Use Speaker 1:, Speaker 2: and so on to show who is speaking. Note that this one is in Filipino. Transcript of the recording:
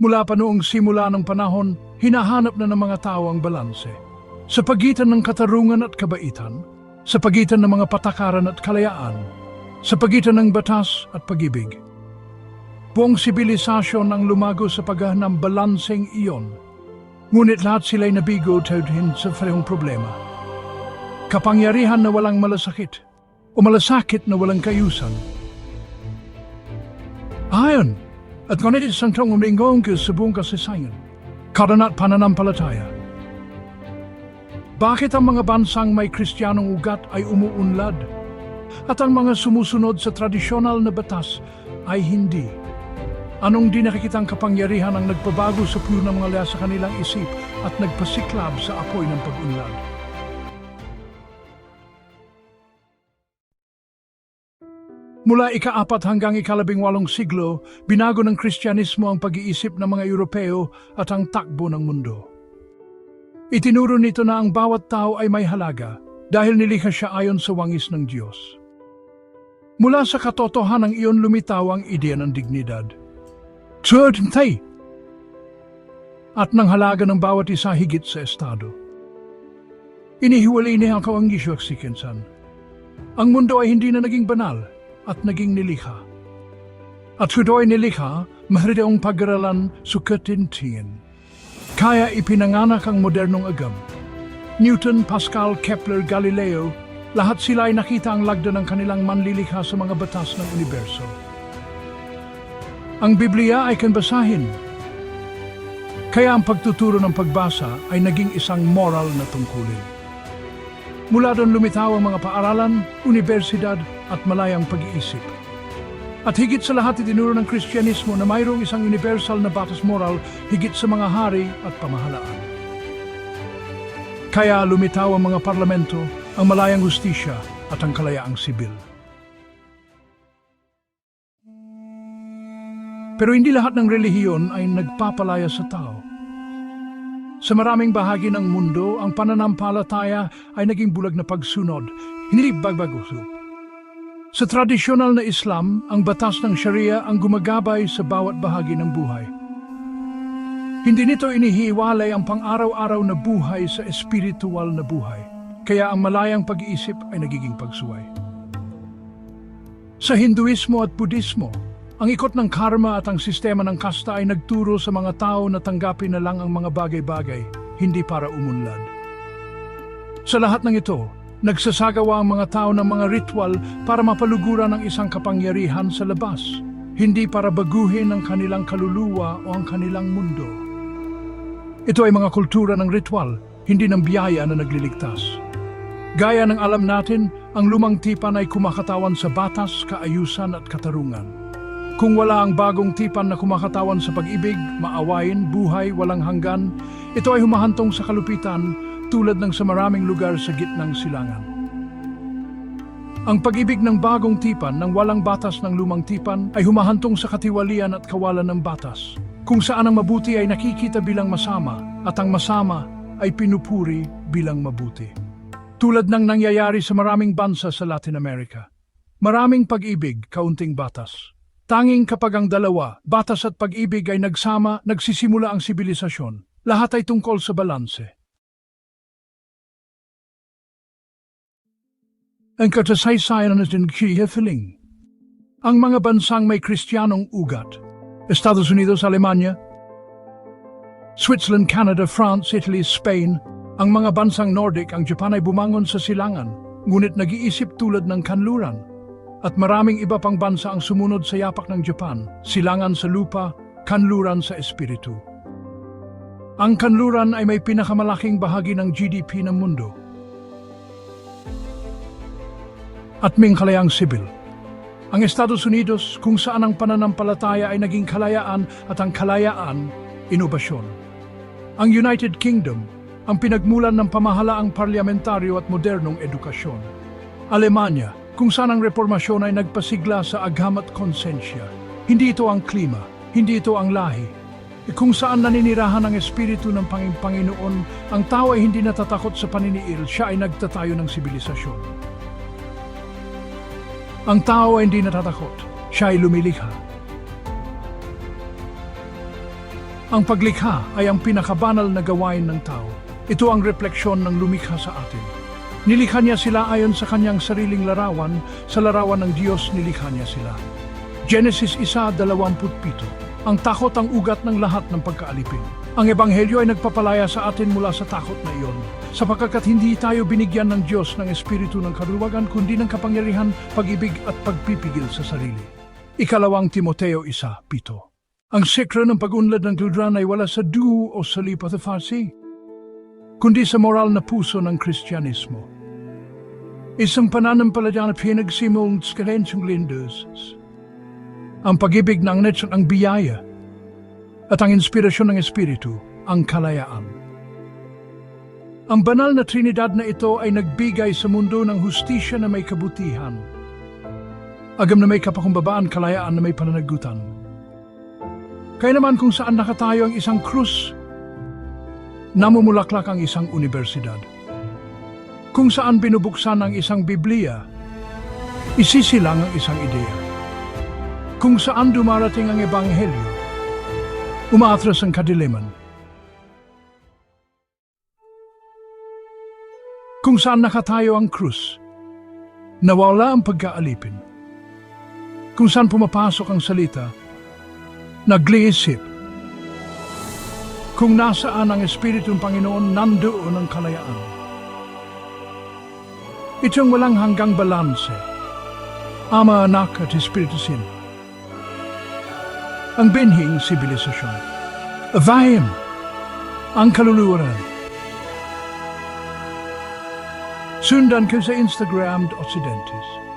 Speaker 1: Mula pa noong simula ng panahon, hinahanap na ng mga tao ang balanse. Sa pagitan ng katarungan at kabaitan, sa pagitan ng mga patakaran at kalayaan, sa pagitan ng batas at pag-ibig. Buong sibilisasyon ang lumago sa paghahanap ng balanseng iyon. Ngunit lahat sila'y nabigo tawdin sa parehong problema. Kapangyarihan na walang malasakit o malasakit na walang kayusan. Ayon, at ngunit isang tong uminggong ka sa buong kasaysayan, karanat pananampalataya. Bakit ang mga bansang may kristyanong ugat ay umuunlad? At ang mga sumusunod sa tradisyonal na batas ay hindi. Anong di nakikitang kapangyarihan ang nagpabago sa puno ng mga laya sa kanilang isip at nagpasiklab sa apoy ng pag-unlad? Mula ikaapat hanggang ikalabing walong siglo, binago ng Kristyanismo ang pag-iisip ng mga Europeo at ang takbo ng mundo. Itinuro nito na ang bawat tao ay may halaga dahil nilikha siya ayon sa wangis ng Diyos. Mula sa katotohanan iyon lumitaw ang ideya ng dignidad. Certainty! At ng halaga ng bawat isa higit sa Estado. Inihiwalay niya ang Yishuaksikinsan. Ang mundo ay hindi na naging banal at naging nilikha. At ay nilikha, maharita ang pag-aralan sukatintingin. Kaya ipinanganak ang modernong agam. Newton, Pascal, Kepler, Galileo, lahat sila ay nakita ang lagda ng kanilang manlilikha sa mga batas ng universo. Ang Biblia ay kanbasahin. Kaya ang pagtuturo ng pagbasa ay naging isang moral na tungkulin. Mula doon lumitaw ang mga paaralan, universidad at malayang pag-iisip. At higit sa lahat itinuro ng Kristyanismo na mayroong isang universal na batas moral higit sa mga hari at pamahalaan. Kaya lumitaw ang mga parlamento, ang malayang hustisya at ang kalayaang sibil. Pero hindi lahat ng relihiyon ay nagpapalaya sa tao. Sa maraming bahagi ng mundo, ang pananampalataya ay naging bulag na pagsunod, hindi bagbaguso. Sa tradisyonal na Islam, ang batas ng Sharia ang gumagabay sa bawat bahagi ng buhay. Hindi nito inihiwalay ang pang-araw-araw na buhay sa espiritual na buhay, kaya ang malayang pag-iisip ay nagiging pagsuway. Sa Hinduismo at Budismo, ang ikot ng karma at ang sistema ng kasta ay nagturo sa mga tao na tanggapin na lang ang mga bagay-bagay, hindi para umunlad. Sa lahat ng ito, nagsasagawa ang mga tao ng mga ritual para mapaluguran ang isang kapangyarihan sa labas, hindi para baguhin ang kanilang kaluluwa o ang kanilang mundo. Ito ay mga kultura ng ritual, hindi ng biyaya na nagliligtas. Gaya ng alam natin, ang lumang tipan ay kumakatawan sa batas, kaayusan at katarungan. Kung wala ang bagong tipan na kumakatawan sa pag-ibig, maawain, buhay, walang hanggan, ito ay humahantong sa kalupitan tulad ng sa maraming lugar sa gitnang silangan. Ang pag-ibig ng bagong tipan ng walang batas ng lumang tipan ay humahantong sa katiwalian at kawalan ng batas, kung saan ang mabuti ay nakikita bilang masama at ang masama ay pinupuri bilang mabuti. Tulad ng nangyayari sa maraming bansa sa Latin America. Maraming pag-ibig, kaunting batas. Tanging kapag ang dalawa, batas at pag-ibig ay nagsama, nagsisimula ang sibilisasyon. Lahat ay tungkol sa balanse. Ang katasaysayan na sinkihifiling. Ang mga bansang may kristyanong ugat, Estados Unidos, Alemanya, Switzerland, Canada, France, Italy, Spain, ang mga bansang Nordic, ang Japan ay bumangon sa silangan, ngunit nag-iisip tulad ng kanluran. At maraming iba pang bansa ang sumunod sa yapak ng Japan, silangan sa lupa, kanluran sa espiritu. Ang kanluran ay may pinakamalaking bahagi ng GDP ng mundo. At ming kalayang sibil. Ang Estados Unidos kung saan ang pananampalataya ay naging kalayaan at ang kalayaan, inobasyon. Ang United Kingdom, ang pinagmulan ng pamahalaang parlamentaryo at modernong edukasyon. Alemanya, kung saan ang reformasyon ay nagpasigla sa agham at konsensya. Hindi ito ang klima, hindi ito ang lahi. E kung saan naninirahan ang espiritu ng Panging Panginoon, ang tao ay hindi natatakot sa paniniil, siya ay nagtatayo ng sibilisasyon. Ang tao ay hindi natatakot, siya ay lumilikha. Ang paglikha ay ang pinakabanal na gawain ng tao. Ito ang refleksyon ng lumikha sa atin. Nilikha niya sila ayon sa kanyang sariling larawan, sa larawan ng Diyos nilikha niya sila. Genesis 1.27 Ang takot ang ugat ng lahat ng pagkaalipin. Ang Ebanghelyo ay nagpapalaya sa atin mula sa takot na iyon, sapagkat hindi tayo binigyan ng Diyos ng Espiritu ng karuwagan, kundi ng kapangyarihan, pag-ibig at pagpipigil sa sarili. Ikalawang Timoteo 1.7 Ang sekre ng pag-unlad ng children ay wala sa duo o sa lipatafasi, kundi sa moral na puso ng Kristyanismo. Isang pananampalataya na pinagsimong sa kalensyong lindos. Ang pag-ibig ng netson ang biyaya at ang inspirasyon ng Espiritu ang kalayaan. Ang banal na Trinidad na ito ay nagbigay sa mundo ng hustisya na may kabutihan. Agam na may kapakumbabaan, kalayaan na may pananagutan. Kaya naman kung saan nakatayo ang isang krus, namumulaklak ang isang universidad. Kung saan binubuksan ang isang Biblia, isisilang ang isang ideya. Kung saan dumarating ang Ebanghelyo, umaatras ang kadiliman. Kung saan nakatayo ang krus, nawala ang pagkaalipin. Kung saan pumapasok ang salita, nagliisip. Kung nasaan ang Espiritu ng Panginoon, nandoon ang kalayaan. Itong walang hanggang balanse, Ama, Anak at Espiritu Sin. Ang binhing sibilisasyon. Avayim, ang kaluluwaran. Sundan ko sa Instagram at Occidentis.